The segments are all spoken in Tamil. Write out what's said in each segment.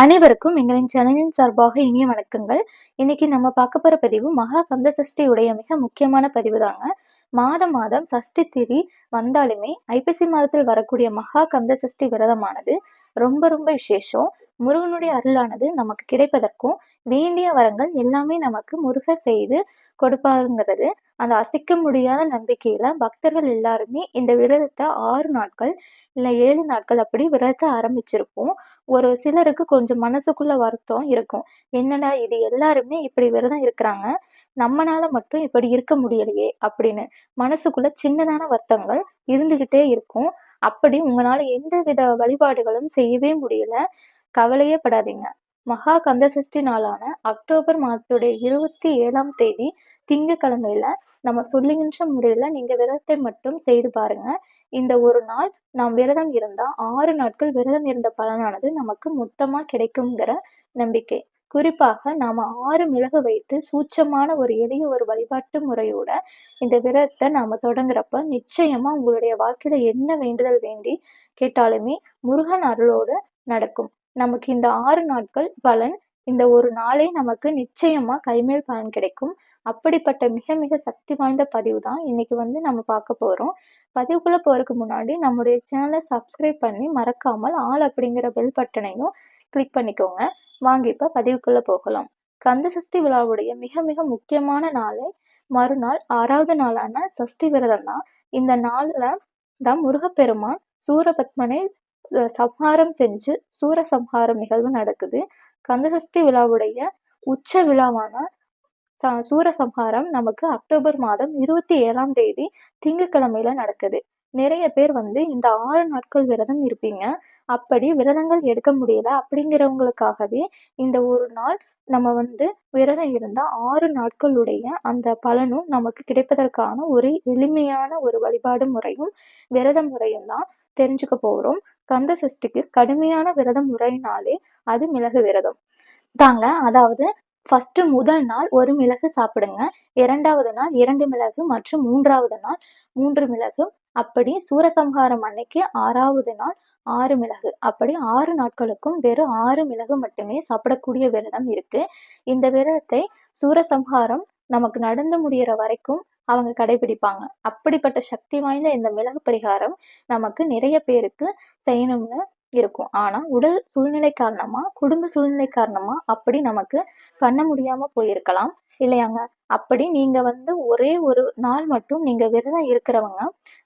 அனைவருக்கும் எங்களின் சேனலின் சார்பாக இனிய வணக்கங்கள். இன்னைக்கு நம்ம பார்க்க போற பதிவு மகா கந்த சஷ்டி உடைய மிக முக்கியமான பதிவு தாங்க. மாதம் மாதம் சஷ்டி திரி வந்தாலுமே ஐப்பசி மாதத்தில் வரக்கூடிய மகா கந்த சஷ்டி விரதமானது ரொம்ப ரொம்ப விசேஷம். முருகனுடைய அருளானது நமக்கு கிடைப்பதற்கும் வேண்டிய வரங்கள் எல்லாமே நமக்கு முருக செய்து கொடுப்பாருங்கிறது. அந்த அசைக்க முடியாத நம்பிக்கையில பக்தர்கள் எல்லாருமே இந்த விரதத்தை ஆறு நாட்கள் இல்ல ஏழு நாட்கள் அப்படி விரதத்தை ஆரம்பிச்சிருப்போம். ஒரு சிலருக்கு கொஞ்சம் மனசுக்குள்ள வருத்தம் இருக்கும். என்னடா இது? எல்லாருமே இப்படி விரதம் இருக்கிறாங்க. நம்மனால மட்டும் இப்படி இருக்க முடியலையே அப்படின்னு. மனசுக்குள்ள சின்னதான வருத்தங்கள் இருந்துகிட்டே இருக்கும். அப்படி உங்களால எந்த வித வழிபாடுகளும் செய்யவே முடியல. கவலையே படாதீங்க. மகா கந்த சஷ்டி நாளான அக்டோபர் மாதத்துடைய இருபத்தி ஏழாம் தேதி திங்கட்கிழமையில நம்ம சொல்லுகின்ற முறையில நீங்க விரதத்தை மட்டும் செய்து பாருங்க. இந்த ஒரு நாள் நாம் விரதம் இருந்தா ஆறு நாட்கள் விரதம் இருந்த பலனானது நமக்கு மொத்தமா கிடைக்குங்கிற நம்பிக்கை. குறிப்பாக நாம ஆறு மிளகு வைத்து சூட்சமான ஒரு எளிய ஒரு வழிபாட்டு முறையோட இந்த விரதத்தை நாம தொடங்குறப்ப நிச்சயமா உங்களுடைய வாழ்க்கையில என்ன வேண்டுதல் வேண்டி கேட்டாலுமே முருகன் அருளோடு நடக்கும். நமக்கு இந்த ஆறு நாட்கள் பலன் இந்த ஒரு நாளே நமக்கு நிச்சயமா கைமேல் பலன் கிடைக்கும். அப்படிப்பட்ட மிக மிக சக்தி வாய்ந்த பதிவு தான் இன்னைக்கு வந்து நம்ம பார்க்க போறோம். பதிவுக்குள்ள போறதுக்கு முன்னாடி நம்முடைய சேனலை சப்ஸ்கிரைப் பண்ணி மறக்காமல் ஆள் அப்படிங்கிற பெல் பட்டனையும் கிளிக் பண்ணிக்கோங்க. வாங்க இப்ப பதிவுக்குள்ள போகலாம். கந்த சஷ்டி விழாவுடைய மிக மிக முக்கியமான நாளை மறுநாள் ஆறாவது நாளான சஷ்டி விரதம் தான். இந்த நாள்ல தான் முருகப்பெருமான் சூரபத்மனை சம்ஹாரம் செஞ்சு சூரசம்ஹாரம் நிகழ்வு நடக்குது. கந்தசஷ்டி விழாவுடைய உச்ச விழாவான சூரசம்ஹாரம் நமக்கு அக்டோபர் மாதம் இருபத்தி ஏழாம் தேதி திங்கட்கிழமையில நடக்குது. நிறைய பேர் வந்து இந்த ஆறு நாட்கள் விரதம் இருப்பீங்க. அப்படி விரதங்கள் எடுக்க முடியல அப்படிங்கிறவங்களுக்காகவே இந்த ஒரு நாள் நம்ம வந்து விரதம் இருந்தா ஆறு நாட்களுடைய அந்த பலனும் நமக்கு கிடைப்பதற்கான ஒரு எளிமையான ஒரு வழிபாடு முறையும் விரத முறையும் தான் தெரிஞ்சுக்க போறோம். கந்த சஷ்டிக்கு கடுமையான விரத முறையினாலே அது மிளகு விரதம். தாங்க அதாவது ஃபர்ஸ்ட் முதல் நாள் ஒரு மிளகு சாப்பிடுங்க. இரண்டாவது நாள் இரண்டு மிளகு மற்றும் மூன்றாவது நாள் மூன்று மிளகு. அப்படி சூரசம்ஹாரம் அன்னைக்கு ஆறாவது நாள் ஆறு மிளகு. அப்படி ஆறு நாட்களுக்கும் வெறும் ஆறு மிளகு மட்டுமே சாப்பிடக்கூடிய விரதம் இருக்கு. இந்த விரதத்தை சூரசம்ஹாரம் நமக்கு நடந்து முடிகிற வரைக்கும் அவங்க கடைபிடிப்பாங்க. அப்படிப்பட்ட சக்தி வாய்ந்த இந்த மிளகு பரிகாரம் நமக்கு நிறைய பேருக்கு செய்யணும்னு இருக்கும். ஆனா உடல் சூழ்நிலை காரணமா குடும்ப சூழ்நிலை காரணமா அப்படி நமக்கு பண்ண முடியாம போயிருக்கலாம். இல்லையாங்க? அப்படி நீங்க வந்து ஒரே ஒரு நாள் மட்டும் நீங்க விரதம் இருக்கிறவங்க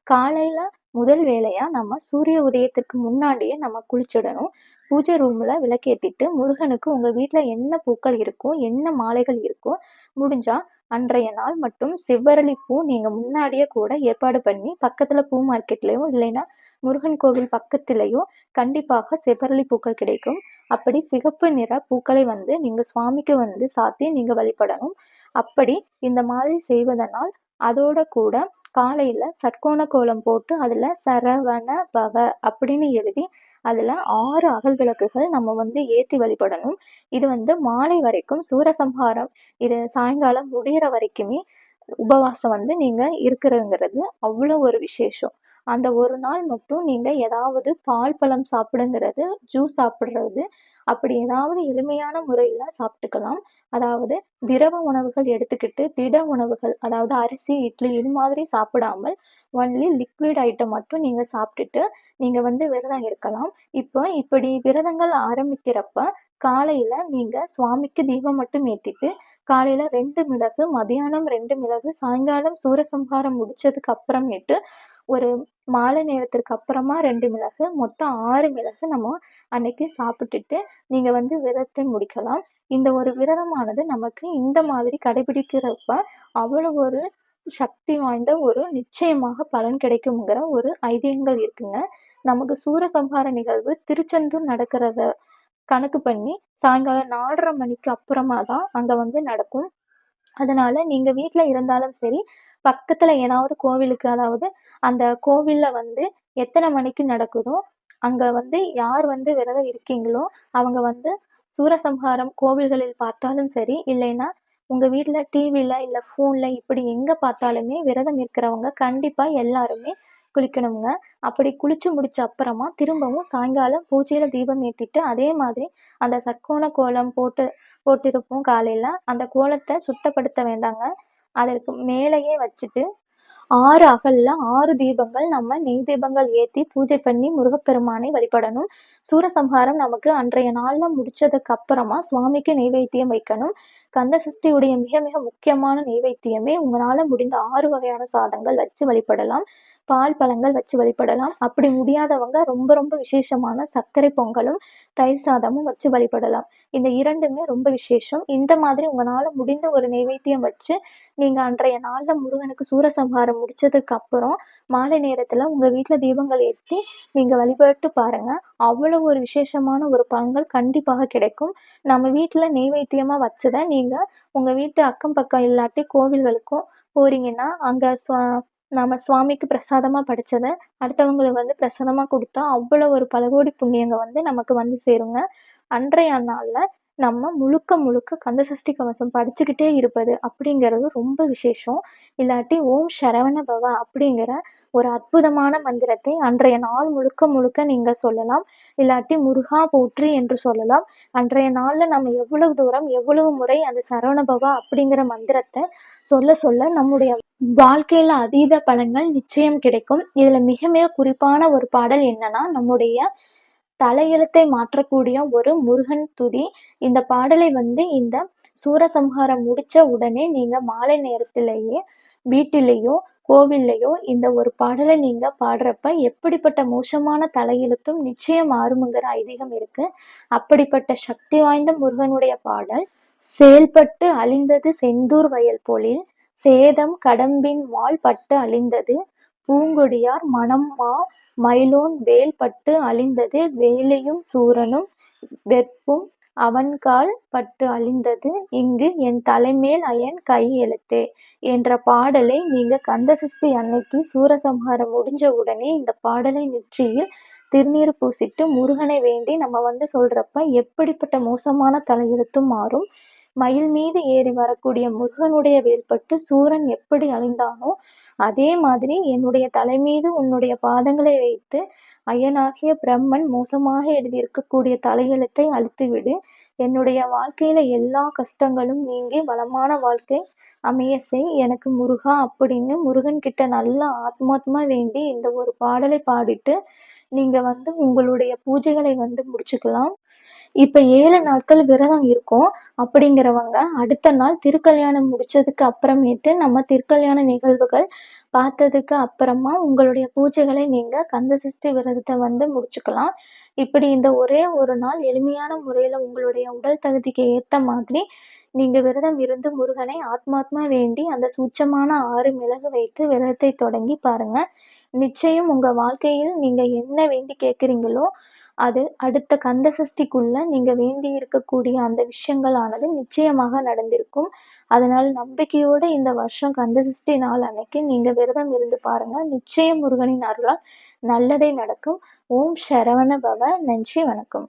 காலையில முதல் வேலையா நம்ம சூரிய உதயத்திற்கு முன்னாடியே நம்ம குளிச்சிடணும். பூஜை ரூம்ல விளக்கேத்திட்டு முருகனுக்கு உங்க வீட்டுல என்ன பூக்கள் இருக்கோ என்ன மாலைகள் இருக்கோ முடிஞ்சா அன்றைய நாள் மட்டும் செவ்வரளி பூ நீங்க முன்னாடியே கூட ஏற்பாடு பண்ணி பக்கத்துல பூ மார்க்கெட்லயோ இல்லைன்னா முருகன் கோவில் பக்கத்திலேயோ கண்டிப்பாக செவ்வரளி பூக்கள் கிடைக்கும். அப்படி சிகப்பு நிற பூக்களை வந்து நீங்க சுவாமிக்கு வந்து சாத்தி நீங்க வழிபடணும். அப்படி இந்த மாதிரி செய்வதனால் அதோட கூட காலையில சட்கோண கோலம் போட்டு அதுல சரவண பவ அப்படின்னு எழுதி அதுல ஆறு அகல் விளக்குகள் நம்ம வந்து ஏத்தி வழிபடணும். இது வந்து மாலை வரைக்கும் சூரசம்ஹாரம் இது சாயங்காலம் முடிகிற வரைக்குமே உபவாசம் வந்து நீங்க இருக்கிறதுங்கிறது அவ்வளோ ஒரு விசேஷம். அந்த ஒரு நாள் மட்டும் நீங்கள் ஏதாவது பால் பழம் சாப்பிடுங்கிறது ஜூஸ் சாப்பிட்றது அப்படி ஏதாவது எளிமையான முறையில் சாப்பிட்டுக்கலாம். அதாவது திரவ உணவுகள் எடுத்துக்கிட்டு திட உணவுகள் அதாவது அரிசி இட்லி இது மாதிரி சாப்பிடாமல் ஒன்லி லிக்விட் ஐட்டம் மட்டும் நீங்கள் சாப்பிட்டுட்டு நீங்கள் வந்து விரதம் இருக்கலாம். இப்போ இப்படி விரதங்கள் ஆரம்பிக்கிறப்ப காலையில் நீங்கள் சுவாமிக்கு தீபம் மட்டும் ஏற்றிட்டு காலையில ரெண்டு மிளகு மதியானம் ரெண்டு மிளகு சாயங்காலம் சூரசம்ஹாரம் முடிச்சதுக்கு அப்புறமேட்டு ஒரு மாலை நேரத்திற்கு அப்புறமா ரெண்டு மிளகு மொத்தம் ஆறு மிளகு நம்ம அன்னைக்கு சாப்பிட்டுட்டு நீங்க வந்து விரதத்தை முடிக்கலாம். இந்த ஒரு விரதமானது நமக்கு இந்த மாதிரி கடைபிடிக்கிறப்ப அவ்வளவு ஒரு சக்தி வாய்ந்த ஒரு நிச்சயமாக பலன் கிடைக்குங்கிற ஒரு ஐதீகங்கள் இருக்குங்க. நமக்கு சூரசம்ஹார நிகழ்வு திருச்செந்தூர் நடக்கிறத கணக்கு பண்ணி சாயங்காலம் நாலரை மணிக்கு அப்புறமா தான் அங்க வந்து நடக்கும். அதனால நீங்க வீட்டுல இருந்தாலும் சரி பக்கத்துல ஏதாவது கோவிலுக்கு அதாவது அந்த கோவில்ல வந்து எத்தனை மணிக்கு நடக்குதோ அங்க வந்து யார் வந்து விரதம் இருக்கீங்களோ அவங்க வந்து சூரசம்ஹாரம் கோவில்களில் பார்த்தாலும் சரி இல்லைன்னா உங்க வீட்டுல டிவில இல்ல போன்ல இப்படி எங்க பார்த்தாலுமே விரதம் இருக்கிறவங்க கண்டிப்பா எல்லாருமே குளிக்கணுங்க. அப்படி குளிச்சு முடிச்ச அப்புறமா திரும்பவும் சாயங்காலம் பூஜையில தீபம் ஏத்திட்டு, அதே மாதிரி அந்த சட்கோண கோலம் போட்டு போட்டிருப்போம் காலையில. அந்த கோலத்தை சுத்தப்படுத்த வேண்டாங்க. அதற்கு மேலேயே வச்சுட்டு, ஆறு அகல்ல ஆறு தீபங்கள் நம்ம நெய் தீபங்கள் ஏத்தி பூஜை பண்ணி முருகப்பெருமானை வழிபடணும். சூரசம்ஹாரம் நமக்கு அன்றைய நாள்ல முடிச்சதுக்கு அப்புறமா சுவாமிக்கு நெய்வேத்தியம் வைக்கணும். கந்த சஷ்டியுடைய மிக மிக முக்கியமான நெய்வேத்தியமே உங்களால முடிந்த ஆறு வகையான சாதங்கள் வச்சு வழிபடலாம். பால், பழங்கள் வச்சு வழிபடலாம். அப்படி முடியாதவங்க ரொம்ப ரொம்ப விசேஷமான சர்க்கரை பொங்கலும், தயிர் சாதமும் வச்சு வழிபடலாம். இந்த இரண்டுமே ரொம்ப விசேஷம். இந்த மாதிரி உங்களால முடிந்த ஒரு நைவேத்தியம் வச்சு, நீங்க அன்றைய நாள்ல முருகனுக்கு சூரசம்ஹாரம் முடிச்சதுக்கு அப்புறம், மாலை நேரத்துல உங்க வீட்டுல தீபங்கள் ஏற்றி நீங்க வழிபட்டு பாருங்க. அவ்வளவு ஒரு விசேஷமான ஒரு பலன்கள் கண்டிப்பாக கிடைக்கும். நம்ம வீட்டுல நைவேத்தியமா வச்சத நீங்க உங்க வீட்டு அக்கம் பக்கம் இல்லாட்டி கோவில்களுக்கும் போறீங்கன்னா, அங்க நாம் நம்ம சுவாமிக்கு பிரசாதமாக படைச்சத அடுத்தவங்களுக்கு வந்து பிரசாதமாக கொடுத்தா அவ்வளோ ஒரு பல கோடி புண்ணியங்க வந்து நமக்கு வந்து சேருங்க. அன்றைய நாளில் நம்ம முழுக்க முழுக்க கந்த சஷ்டி கவசம் படிச்சுக்கிட்டே இருப்பது அப்படிங்கிறது ரொம்ப விசேஷம். இல்லாட்டி ஓம் சரவண பவ அப்படிங்கிற ஒரு அற்புதமான மந்திரத்தை அன்றைய நாள் முழுக்க முழுக்க நீங்க சொல்லலாம். இல்லாட்டி முருகா போற்றி என்று சொல்லலாம். அன்றைய நாள்ல நம்ம எவ்வளவு தூரம், எவ்வளவு முறை அந்த சரவண பவ அப்படிங்கிற மந்திரத்தை சொல்ல சொல்ல நம்முடைய வாழ்க்கையில அதீத பலன்கள் நிச்சயம் கிடைக்கும். இதுல மிக மிக குறிப்பான ஒரு பாடல் என்னன்னா, நம்முடைய தலையெழுத்தை மாற்றக்கூடிய ஒரு முருகன் துதி. இந்த பாடலை வந்து இந்த சூரசம்ஹாரம் முடிச்ச உடனே நீங்க மாலை நேரத்திலேயே வீட்டிலேயோ, கோவில்லையோ இந்த ஒரு பாடலை நீங்க பாடுறப்ப எப்படிப்பட்ட மோசமான தலையெழுத்தும் நிச்சயம் மாறும்ங்கிற ஐதீகம் இருக்கு. அப்படிப்பட்ட சக்தி வாய்ந்த முருகனுடைய பாடல். செயல்பட்டு அழிந்தது செந்தூர் வயல் பொழில், சேதம் கடம்பின் வால் பட்டு அழிந்தது, பூங்கொடியார் மனம்மா மயிலோன் வேல் பட்டு அழிந்தது. வேலியும் சூரனும் வெற்பும் அவன்கால் பட்டு அழிந்தது. இங்கு என் தலைமேல் அயன் கை எழுத்தே" என்ற பாடலை நீங்க கந்தசஷ்டி அன்னைக்கு சூரசம்ஹாரம் முடிஞ்ச உடனே இந்த பாடலை நெற்றியில் திருநீர் பூசிட்டு முருகனை வேண்டி நம்ம வந்து சொல்றப்ப எப்படிப்பட்ட மோசமான தலையெழுத்தும் மாறும். மயில் மீது ஏறி வரக்கூடிய முருகனுடைய வேல்பட்டு சூரன் எப்படி அழிந்தானோ, அதே மாதிரி என்னுடைய தலைமீது உன்னுடைய பாதங்களை வைத்து அயனாகிய பிரம்மன் மோசமாக எழுதியிருக்கக்கூடிய தலையெழுத்தை அழித்துவிடு. என்னுடைய வாழ்க்கையில எல்லா கஷ்டங்களும் நீங்கி வளமான வாழ்க்கை அமைய செய் எனக்கு முருகா அப்படின்னு முருகன் கிட்ட நல்லா ஆத்மாத்மா வேண்டி இந்த ஒரு பாடலை பாடிட்டு, நீங்க வந்து உங்களுடைய பூஜைகளை வந்து முடிச்சுக்கலாம். இப்ப ஏழு நாட்கள் விரதம் இருக்கோம் அப்படிங்கிறவங்க, அடுத்த நாள் திருக்கல்யாணம் முடிச்சதுக்கு அப்புறமேட்டு நம்ம திருக்கல்யாண நிகழ்வுகள் பார்த்ததுக்கு அப்புறமா உங்களுடைய பூஜைகளை நீங்க கந்த சஷ்டி விரதத்தை வந்து முடிச்சுக்கலாம். இப்படி இந்த ஒரே ஒரு நாள் எளிமையான முறையில உங்களுடைய உடல் தகுதிக்கு ஏத்த மாதிரி நீங்க விரதம் இருந்து முருகனை ஆத்மாத்மா வேண்டி அந்த சூட்சமான ஆறு மிளகு வைத்து விரதத்தை தொடங்கி பாருங்க. நிச்சயம் உங்க வாழ்க்கையில் நீங்க என்ன வேண்டி கேட்கிறீங்களோ, அது அடுத்த கந்த சஷ்டிக்குள்ள நீங்க வேண்டி இருக்கக்கூடிய அந்த விஷயங்களானது நிச்சயமாக நடந்திருக்கும். அதனால நம்பிக்கையோட இந்த வருஷம் கந்த சஷ்டி நாள் அன்னைக்கு நீங்க விரதம் இருந்து பாருங்க. நிச்சயம் முருகனின் அருளால் நல்லதே நடக்கும். ஓம் சரவண பவ. நன்றி, வணக்கம்.